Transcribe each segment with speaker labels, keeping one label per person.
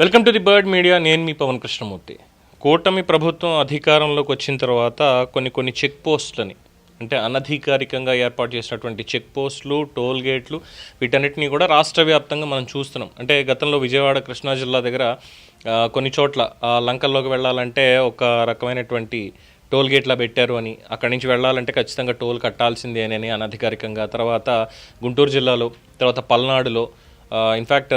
Speaker 1: Welcome to the Bird Media. నేను మీ పవన్ కృష్ణమూర్తి. కూటమి ప్రభుత్వం అధికారంలోకి వచ్చిన తర్వాత కొన్ని కొన్ని చెక్ పోస్టులని అంటే అనధికారికంగా ఏర్పాటు చేసినటువంటి చెక్ పోస్టులు టోల్ గేట్లు వీటన్నిటిని కూడా రాష్ట్ర వ్యాప్తంగా మనం చూస్తున్నాం. అంటే గతంలో విజయవాడ కృష్ణా జిల్లా దగ్గర కొన్ని చోట్ల లంకల్లోకి వెళ్ళాలంటే ఒక రకమైనటువంటి టోల్ గేట్లా పెట్టారు అని అక్కడి నుంచి వెళ్ళాలంటే ఖచ్చితంగా టోల్ కట్టాల్సిందే అని అనధికారికంగా. తర్వాత గుంటూరు జిల్లాలో తర్వాత పల్నాడులో ఇన్ఫ్యాక్ట్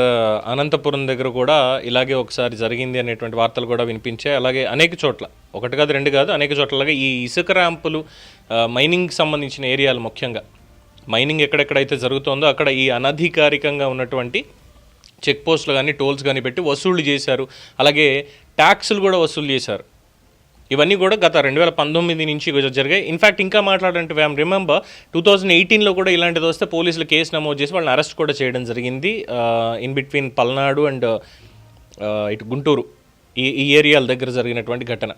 Speaker 1: అనంతపురం దగ్గర కూడా ఇలాగే ఒకసారి జరిగింది అనేటువంటి వార్తలు కూడా వినిపించాయి. అలాగే అనేక చోట్ల ఒకటి కాదు రెండు కాదు అనేక చోట్ల. అలాగే ఈ ఇసుక ర్యాంపులు మైనింగ్ సంబంధించిన ఏరియాలు ముఖ్యంగా మైనింగ్ ఎక్కడెక్కడైతే జరుగుతోందో అక్కడ ఈ అనధికారికంగా ఉన్నటువంటి చెక్ పోస్టులు కానీ టోల్స్ కానీ పెట్టి వసూళ్ళు చేశారు. అలాగే ట్యాక్సులు కూడా వసూలు చేశారు. ఇవన్నీ కూడా గత రెండు వేల పంతొమ్మిది నుంచి జరిగాయి. ఇన్ఫాక్ట్ ఇంకా మాట్లాడాలంటే వ్యామ్ రిమెంబర్ టూ థౌజండ్ ఎయిటీన్లో కూడా ఇలాంటిది వస్తే పోలీసులు కేసు నమోదు చేసి వాళ్ళని అరెస్ట్ కూడా చేయడం జరిగింది. ఇన్ బిట్వీన్ పల్నాడు అండ్ ఇటు గుంటూరు ఈ ఈ ఏరియాల దగ్గర జరిగినటువంటి ఘటన.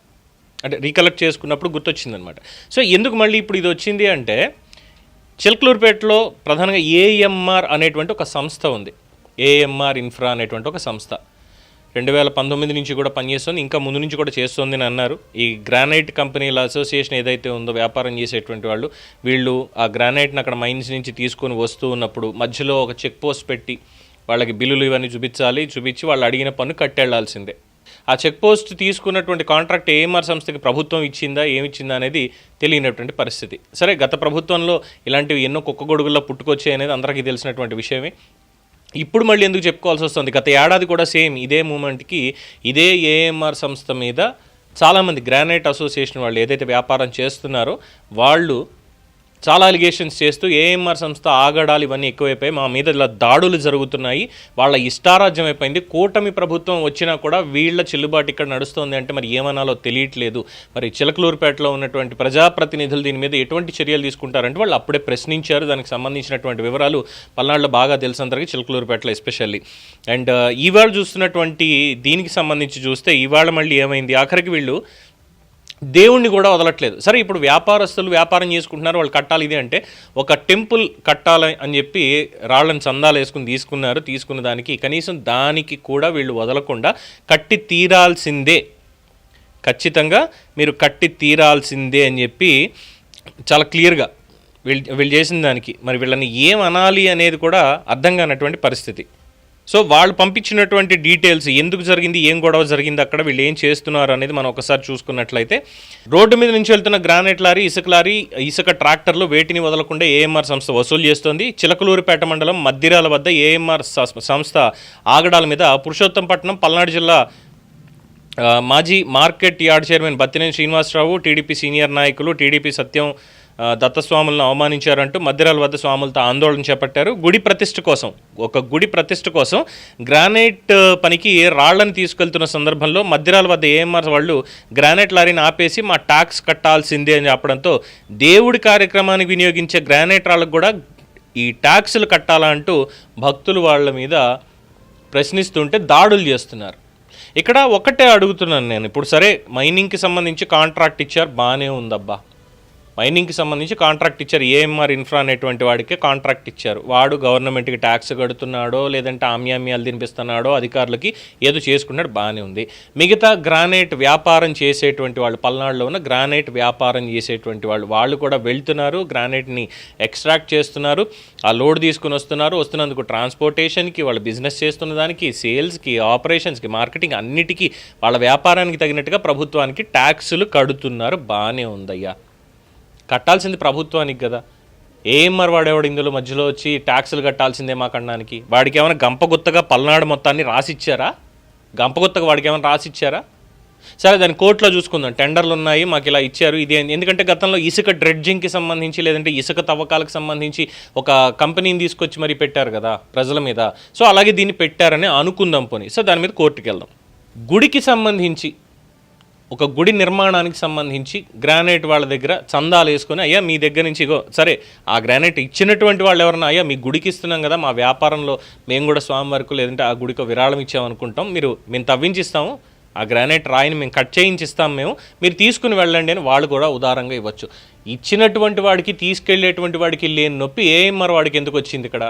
Speaker 1: అంటే రీకలెక్ట్ చేసుకున్నప్పుడు గుర్తొచ్చిందనమాట సో ఎందుకు మళ్ళీ ఇప్పుడు ఇది వచ్చింది అంటే చిల్కలూరుపేటలో ప్రధానంగా ఏఎంఆర్ అనేటువంటి ఒక సంస్థ ఉంది. ఏఎంఆర్ ఇన్ఫ్రా అనేటువంటి ఒక సంస్థ. రెండు వేల పంతొమ్మిది నుంచి కూడా పనిచేస్తుంది ఇంకా ముందు నుంచి కూడా చేస్తుంది అని అన్నారు. ఈ గ్రానైట్ కంపెనీల అసోసియేషన్ ఏదైతే ఉందో వ్యాపారం చేసేటువంటి వాళ్ళు వీళ్ళు ఆ గ్రానైట్ని అక్కడ మైన్స్ నుంచి తీసుకొని వస్తూ ఉన్నప్పుడు మధ్యలో ఒక చెక్ పోస్ట్ పెట్టి వాళ్ళకి బిల్లులు ఇవన్నీ చూపించాలి చూపించి వాళ్ళు అడిగిన పన్ను కట్టెళ్ళాల్సిందే ఆ చెక్ పోస్ట్ తీసుకున్నటువంటి కాంట్రాక్ట్ ఏఎంఆర్ సంస్థకి ప్రభుత్వం ఇచ్చిందా ఏమిచ్చిందా అనేది తెలియనటువంటి పరిస్థితి. సరే గత ప్రభుత్వంలో ఇలాంటివి ఎన్నో కుక్క గొడుగుల్లో పుట్టుకొచ్చాయి అనేది అందరికీ తెలిసినటువంటి విషయమే. ఇప్పుడు మళ్ళీ ఎందుకు చెప్పుకోవాల్సి వస్తుంది? గత ఏడాది కూడా సేమ్ ఇదే మూమెంట్కి ఇదే ఏఎంఆర్ సంస్థ మీద చాలామంది గ్రానైట్ అసోసియేషన్ వాళ్ళు ఏదైతే వ్యాపారం చేస్తున్నారో వాళ్ళు చాలా అలిగేషన్స్ చేస్తూ ఏఎంఆర్ సంస్థ ఆగడాలు ఇవన్నీ ఎక్కువైపోయి మా మీద ఇలా దాడులు జరుగుతున్నాయి. వాళ్ళ ఇష్టారాజ్యం అయిపోయింది. కూటమి ప్రభుత్వం వచ్చినా కూడా వీళ్ళ చెల్లుబాటు ఇక్కడ నడుస్తోంది అంటే మరి ఏమనాలో తెలియట్లేదు. మరి చిలకలూరుపేటలో ఉన్నటువంటి ప్రజాప్రతినిధులు దీని మీద ఎటువంటి చర్యలు తీసుకుంటారంటే వాళ్ళు అప్పుడే ప్రశ్నించారు. దానికి సంబంధించినటువంటి వివరాలు పల్నాడులో బాగా తెలుసు అందరికీ చిలకలూరుపేటలో ఎస్పెషల్లీ అండ్ ఇవాళ చూస్తున్నటువంటి దీనికి సంబంధించి చూస్తే ఇవాళ మళ్ళీ ఏమైంది? ఆఖరికి వీళ్ళు దేవుణ్ణి కూడా వదలట్లేదు. సరే ఇప్పుడు వ్యాపారస్తులు వ్యాపారం చేసుకుంటున్నారు వాళ్ళు కట్టాలి ఇది అంటే ఒక టెంపుల్ కట్టాలి అని చెప్పి రాళ్ళని చందాలు వేసుకుని తీసుకున్నారు తీసుకున్న దానికి కనీసం దానికి కూడా వీళ్ళు వదలకుండా కట్టి తీరాల్సిందే. ఖచ్చితంగా మీరు కట్టి తీరాల్సిందే అని చెప్పి చాలా క్లియర్గా వీళ్ళు వీళ్ళు చేసిన దానికి. మరి వీళ్ళని ఏం అనాలి అనేది కూడా అర్థం కానటువంటి పరిస్థితి. సో వాళ్ళు పంపించినటువంటి డీటెయిల్స్ ఎందుకు జరిగింది ఏం గొడవ జరిగింది అక్కడ వీళ్ళు ఏం చేస్తున్నారు అనేది మనం ఒకసారి చూసుకున్నట్లయితే రోడ్డు మీద నుంచి వెళ్తున్న గ్రానైట్ లారీ ఇసుక లారీ ఇసుక ట్రాక్టర్లు వేటిని వదలకుండా ఏఎంఆర్ సంస్థ వసూలు చేస్తోంది. చిలకలూరుపేట మండలం మద్దిరాల వద్ద ఏఎంఆర్ సంస్థ ఆగడాల మీద పురుషోత్తంపట్నం పల్నాడు జిల్లా మాజీ market yard chairman Battineni Srinivasarao TDP senior నాయకులు టీడీపీ సత్యం దత్తస్వాములను అవమానించారంటూ మధ్యరాల వద్ద స్వాములతో ఆందోళన చేపట్టారు. గుడి ప్రతిష్ఠ కోసం ఒక గుడి ప్రతిష్ఠ కోసం గ్రానైట్ పనికి రాళ్ళను తీసుకెళ్తున్న సందర్భంలో మధ్యరాల వద్ద ఏఎంఆర్ వాళ్ళు గ్రానైట్ లారీని ఆపేసి మా ట్యాక్స్ కట్టాల్సిందే అని చెప్పడంతో దేవుడి కార్యక్రమానికి వినియోగించే గ్రానైట్ రాళ్ళకు కూడా ఈ ట్యాక్సులు కట్టాలా అంటూ భక్తులు వాళ్ళ మీద ప్రశ్నిస్తుంటే దాడులు చేస్తున్నారు. ఇక్కడ ఒకటే అడుగుతున్నాను నేను. ఇప్పుడు సరే మైనింగ్కి సంబంధించి కాంట్రాక్ట్ ఇచ్చారు బాగానే ఉందబ్బా. మైనింగ్కి సంబంధించి కాంట్రాక్ట్ ఇచ్చారు. ఏఎంఆర్ ఇన్ఫ్రా అనేటువంటి వాడికే కాంట్రాక్ట్ ఇచ్చారు. వాడు గవర్నమెంట్కి ట్యాక్స్ కడుతున్నాడో లేదంటే ఆమ్యామ్యాలు తినిపిస్తున్నాడో అధికారులకి ఏదో చేసుకున్నాడు బాగానే ఉంది. మిగతా గ్రానైట్ వ్యాపారం చేసేటువంటి వాళ్ళు పల్నాడులో ఉన్న గ్రానైట్ వ్యాపారం చేసేటువంటి వాళ్ళు వాళ్ళు కూడా వెళ్తున్నారు గ్రానైట్ని ఎక్స్ట్రాక్ట్ చేస్తున్నారు ఆ లోడ్ తీసుకుని వస్తున్నారు వస్తున్నందుకు ట్రాన్స్పోర్టేషన్కి వాళ్ళు బిజినెస్ చేస్తున్న దానికి సేల్స్కి ఆపరేషన్స్కి మార్కెటింగ్ అన్నిటికీ వాళ్ళ వ్యాపారానికి తగినట్టుగా ప్రభుత్వానికి ట్యాక్సులు కడుతున్నారు బాగానే ఉందయ్యా. కట్టాల్సింది ప్రభుత్వానికి కదా. ఏఎంఆర్ వాడేవాడు ఇందులో మధ్యలో వచ్చి ట్యాక్సులు కట్టాల్సిందే మా కన్నానికి వాడికి ఏమైనా గంపగుత్తగా పల్నాడు మొత్తాన్ని రాసిచ్చారా? గంపగుత్తగా వాడికి ఏమైనా రాసిచ్చారా? సరే దాన్ని కోర్టులో చూసుకుందాం. టెండర్లు ఉన్నాయి మాకు ఇలా ఇచ్చారు ఇది ఎందుకంటే గతంలో ఇసుక డ్రెడ్జింగ్కి సంబంధించి లేదంటే ఇసుక తవ్వకాలకు సంబంధించి ఒక కంపెనీని తీసుకొచ్చి మరి పెట్టారు కదా ప్రజల మీద. సో అలాగే దీన్ని పెట్టారని అనుకుందాం పోనీ. సో దాని మీద కోర్టుకి వెళ్దాం గుడికి సంబంధించి ఒక గుడి నిర్మాణానికి సంబంధించి గ్రానైట్ వాళ్ళ దగ్గర చందాలు వేసుకొని అయ్యా మీ దగ్గర నుంచి ఇగో సరే ఆ గ్రానైట్ ఇచ్చినటువంటి వాళ్ళు ఎవరన్నా అయ్యా మీ గుడికి ఇస్తున్నాం కదా మా వ్యాపారంలో మేము కూడా స్వామివారికి లేదంటే ఆ గుడికి విరాళం ఇచ్చామనుకుంటాం మీరు మేము తవ్వించిస్తాము ఆ గ్రానైట్ రాయిని మేము కట్ చేయించిస్తాం మేము మీరు తీసుకుని వెళ్ళండి అని వాళ్ళు కూడా ఉదారంగా ఇవ్వచ్చు. ఇచ్చినటువంటి వాడికి తీసుకెళ్ళేటువంటి వాడికి లేని నొప్పి ఏఎంఆర్ వాడికి ఎందుకు వచ్చింది ఇక్కడ?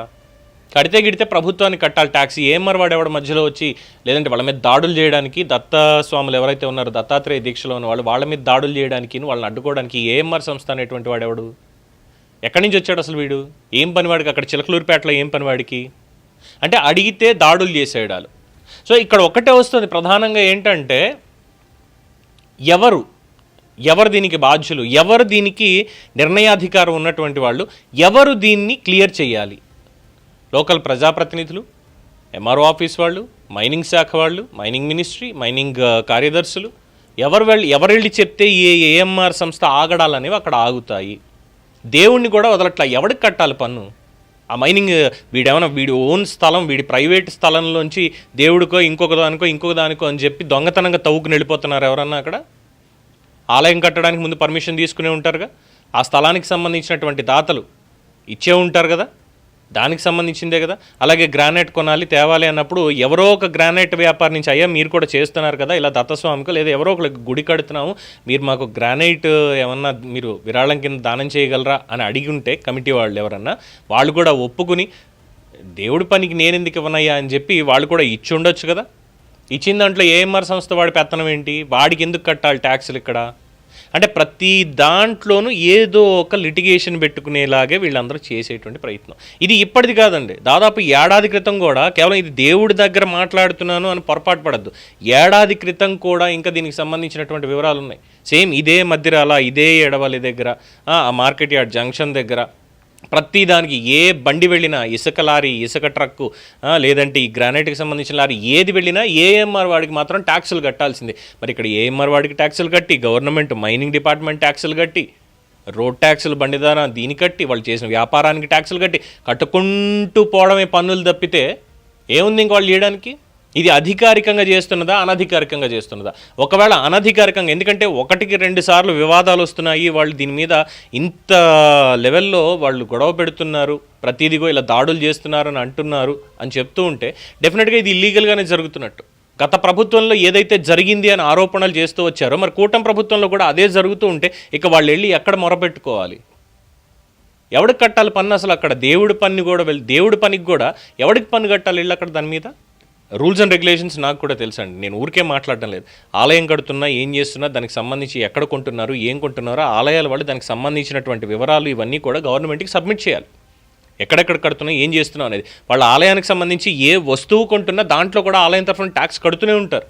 Speaker 1: కడితే గిడితే ప్రభుత్వానికి కట్టాలి. ట్యాక్సీ ఏమర్ మరవాడు ఎవడ మధ్యలో వచ్చి లేదంటే వాళ్ళ మీద దాడులు చేయడానికి దత్తాస్వాములు ఎవరైతే ఉన్నారో దత్తాత్రేయ దీక్షలో ఉన్న వాళ్ళు వాళ్ళ మీద దాడులు చేయడానికి వాళ్ళని అడ్డుకోవడానికి ఏఎంఆర్ సంస్థ అనేటువంటి వాడు ఎవడు? ఎక్కడి నుంచి వచ్చాడు అసలు వీడు? ఏం పనివాడికి? అక్కడ చిలకలూరిపేటలో ఏం పనివాడికి? అంటే అడిగితే దాడులు చేసేయడాలు సో ఇక్కడ ఒకటే వస్తుంది. ప్రధానంగా ఏంటంటే ఎవరు? ఎవరు దీనికి బాధ్యులు? ఎవరు దీనికి నిర్ణయాధికారం ఉన్నటువంటి వాళ్ళు? ఎవరు దీన్ని క్లియర్ చేయాలి? లోకల్ ప్రజాప్రతినిధులు ఎంఆర్ఓ ఆఫీస్ వాళ్ళు మైనింగ్ శాఖ వాళ్ళు మైనింగ్ మినిస్ట్రీ మైనింగ్ కార్యదర్శులు ఎవరు వెళ్ళి ఎవరు వెళ్ళి చెప్తే ఏ ఏఎంఆర్ సంస్థ ఆగడాలనేవి అక్కడ ఆగుతాయి. దేవుణ్ణి కూడా వదలట్లా. ఎవడికి కట్టాలి పన్ను? ఆ మైనింగ్ వీడేమైనా వీడి ఓన్ స్థలం వీడి ప్రైవేట్ స్థలంలోంచి దేవుడికో ఇంకొక దానికో ఇంకొక దానికో అని చెప్పి దొంగతనంగా తవ్వుకుని వెళ్ళిపోతున్నారు ఎవరన్నా అక్కడ? ఆలయం కట్టడానికి ముందు పర్మిషన్ తీసుకునే ఉంటారుగా? ఆ స్థలానికి సంబంధించినటువంటి దాతలు ఇచ్చే ఉంటారు కదా? దానికి సంబంధించిందే కదా. అలాగే గ్రానైట్ కొనాలి తేవాలి అన్నప్పుడు ఎవరో ఒక గ్రానైట్ వ్యాపారి నుంచి అయ్యా మీరు కూడా చేస్తున్నారు కదా ఇలా దత్తస్వామికి లేదా ఎవరో ఒకరికి గుడి కడుతున్నాము మీరు మాకు గ్రానైట్ ఏమన్నా మీరు విరాళం కింద దానం చేయగలరా? అని అడిగి ఉంటే కమిటీ వాళ్ళు ఎవరన్నా వాళ్ళు కూడా ఒప్పుకుని దేవుడి పనికి నేను ఎందుకు ఇవ్వనయ్యా? అని చెప్పి వాళ్ళు కూడా ఇచ్చి ఉండొచ్చు కదా. ఇచ్చిన దాంట్లో ఏఎంఆర్ సంస్థ వాడి పెత్తనం ఏంటి? వాడికి ఎందుకు కట్టాలి ట్యాక్సులు ఇక్కడ? అంటే ప్రతి దాంట్లోనూ ఏదో ఒక లిటిగేషన్ పెట్టుకునేలాగే వీళ్ళందరూ చేసేటువంటి ప్రయత్నం. ఇది ఇప్పటిది కాదండి. దాదాపు ఏడాది క్రితం కూడా కేవలం ఇది దేవుడి దగ్గర మాట్లాడుతున్నాను అని పొరపాటు పడద్దు. ఏడాది క్రితం కూడా ఇంకా దీనికి సంబంధించినటువంటి వివరాలు ఉన్నాయి సేమ్ ఇదే మధ్యరాల ఇదే ఎడవలి దగ్గర ఆ మార్కెట్ యార్డ్ జంక్షన్ దగ్గర ప్రతి దానికి ఏ బండి వెళ్ళినా ఇసుక లారీ ఇసుక ట్రక్కు లేదంటే ఈ గ్రానైట్కి సంబంధించిన లారీ ఏది వెళ్ళినా ఏఎంఆర్ వాడికి మాత్రం ట్యాక్సులు కట్టాల్సిందే. మరి ఇక్కడ ఏఎంఆర్ వాడికి ట్యాక్సులు కట్టి గవర్నమెంట్ మైనింగ్ డిపార్ట్మెంట్ ట్యాక్సులు కట్టి రోడ్ ట్యాక్సులు బండిదారా దీని కట్టి వాళ్ళు చేసిన వ్యాపారానికి ట్యాక్సులు కట్టి కట్టుకుంటూ పోవడమే పన్నులు తప్పితే ఏముంది ఇంక వాళ్ళు చేయడానికి? ఇది అధికారికంగా చేస్తున్నదా అనధికారికంగా చేస్తున్నదా? ఒకవేళ అనధికారికంగా ఎందుకంటే ఒకటికి రెండు సార్లు వివాదాలు వస్తున్నాయి వాళ్ళు దీని మీద ఇంత లెవెల్లో వాళ్ళు గొడవ పెడుతున్నారు ప్రతిదిగో ఇలా దాడులు చేస్తున్నారని అంటున్నారు అని చెప్తూ ఉంటే డెఫినెట్గా ఇది ఇల్లీగల్గానే జరుగుతున్నట్టు. గత ప్రభుత్వంలో ఏదైతే జరిగింది అని ఆరోపణలు చేస్తూ వచ్చారో మరి కూటమి ప్రభుత్వంలో కూడా అదే జరుగుతూ ఉంటే ఇక వాళ్ళు వెళ్ళి ఎక్కడ మొరపెట్టుకోవాలి? ఎవడికి కట్టాలి పన్ను అసలు అక్కడ? దేవుడి పన్ను కూడా వెళ్ళి దేవుడి పనికి కూడా ఎవడికి పన్ను కట్టాలి వెళ్ళి అక్కడ దాని మీద? రూల్స్ అండ్ రెగ్యులేషన్స్ నాకు కూడా తెలుసండి. నేను ఊరికే మాట్లాడటం లేదు. ఆలయం కడుతున్నా ఏం చేస్తున్నా దానికి సంబంధించి ఎక్కడ కొంటున్నారు ఏం కొంటున్నారో ఆలయాల వాళ్ళు దానికి సంబంధించినటువంటి వివరాలు ఇవన్నీ కూడా గవర్నమెంట్కి సబ్మిట్ చేయాలి. ఎక్కడెక్కడ కడుతున్నా ఏం చేస్తున్నాం అనేది. వాళ్ళ ఆలయానికి సంబంధించి ఏ వస్తువు కొంటున్నా దాంట్లో కూడా ఆలయం తరఫున ట్యాక్స్ కడుతూనే ఉంటారు.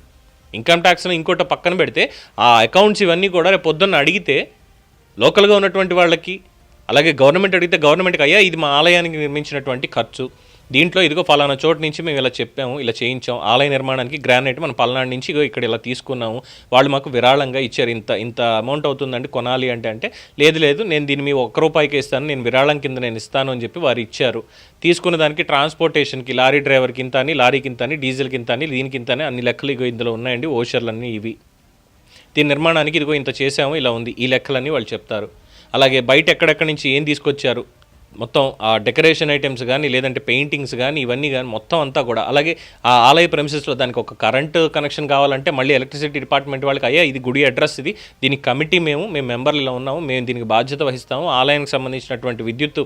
Speaker 1: ఇన్కమ్ ట్యాక్స్ని ఇంకోటి పక్కన పెడితే ఆ అకౌంట్స్ ఇవన్నీ కూడా రేపు పొద్దున్న అడిగితే లోకల్గా ఉన్నటువంటి వాళ్ళకి అలాగే గవర్నమెంట్ అడిగితే గవర్నమెంట్కి అయ్యా ఇది మా ఆలయానికి నిర్మించినటువంటి ఖర్చు దీంట్లో ఇదిగో ఫలానా చోటు నుంచి మేము ఇలా చెప్పాము ఇలా చేయించాం ఆలయ నిర్మాణానికి గ్రానైట్ మనం పల్నాడు నుంచి ఇగో ఇక్కడ ఇలా తీసుకున్నాము. వాళ్ళు మాకు విరాళంగా ఇచ్చారు. ఇంత ఇంత అమౌంట్ అవుతుందండి కొనాలి అంటే అంటే లేదు లేదు నేను దీన్ని మీ ఒక్క రూపాయికి ఇస్తాను నేను విరాళం కింద నేను ఇస్తాను అని చెప్పి వారు ఇచ్చారు. తీసుకున్న దానికి ట్రాన్స్పోర్టేషన్కి లారీ డ్రైవర్కి ఇంత అని లారీకి ఇంత అని డీజిల్కి ఇంత అని దీనికి ఇంత అని అన్ని లెక్కలు ఇగో ఇందులో ఉన్నాయండి. ఓషర్లన్నీ ఇవి. దీని నిర్మాణానికి ఇదిగో ఇంత చేసాము ఇలా ఉంది. ఈ లెక్కలన్నీ వాళ్ళు చెప్తారు. అలాగే బయట ఎక్కడెక్కడి నుంచి ఏం తీసుకొచ్చారు? మొత్తం ఆ డెకరేషన్ ఐటమ్స్ కానీ లేదంటే పెయింటింగ్స్ కానీ ఇవన్నీ కానీ మొత్తం అంతా కూడా. అలాగే ఆ ఆలయ ప్రెమిసెస్లో దానికి ఒక కరెంటు కనెక్షన్ కావాలంటే మళ్ళీ ఎలక్ట్రిసిటీ డిపార్ట్మెంట్ వాళ్ళకి అయ్యా ఇది గుడి అడ్రస్ ఇది. దీనికి కమిటీ మేము మేము మెంబర్లు ఇలా ఉన్నాము. మేము దీనికి బాధ్యత వహిస్తాము. ఆలయానికి సంబంధించినటువంటి విద్యుత్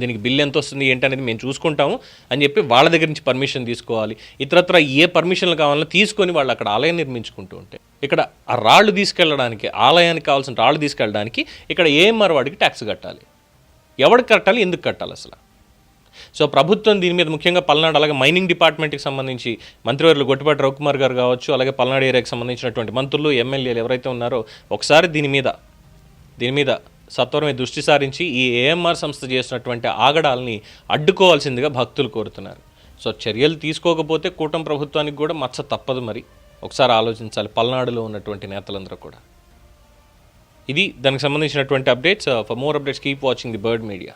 Speaker 1: దీనికి బిల్ ఎంత వస్తుంది ఏంటనేది మేము చూసుకుంటాము అని చెప్పి వాళ్ళ దగ్గర నుంచి పర్మిషన్ తీసుకోవాలి. ఇతరత్ర ఏ పర్మిషన్లు కావాలో తీసుకొని వాళ్ళు అక్కడ ఆలయం నిర్మించుకుంటూ ఉంటే ఇక్కడ ఆ రాళ్ళు తీసుకెళ్ళడానికి ఆలయానికి కావాల్సిన రాళ్ళు తీసుకెళ్ళడానికి ఇక్కడ ఏఎంఆర్ వాడికి ట్యాక్స్ కట్టాలి. ఎవరికి కట్టాలి ఎందుకు కట్టాలి అసలు? సో ప్రభుత్వం దీని మీద ముఖ్యంగా పల్నాడు అలాగే మైనింగ్ డిపార్ట్మెంట్కి సంబంధించి మంత్రివర్యులు గొట్టిపాటి రవికుమార్ గారు కావచ్చు అలాగే పల్నాడు ఏరియాకి సంబంధించినటువంటి మంత్రులు ఎమ్మెల్యేలు ఎవరైతే ఉన్నారో ఒకసారి దీని మీద దీని మీద సత్వరమే దృష్టి సారించి ఈ ఏఎంఆర్ సంస్థ చేసినటువంటి ఆగడాల్ని అడ్డుకోవాల్సిందిగా భక్తులు కోరుతున్నారు. సో చర్యలు తీసుకోకపోతే కూటమి ప్రభుత్వానికి కూడా మచ్చ తప్పదు మరి. ఒకసారి ఆలోచించాలి పల్నాడులో ఉన్నటువంటి నేతలందరూ కూడా. ఇది దానికి సంబంధించినటువంటి updates for more updates keep watching the Bird Media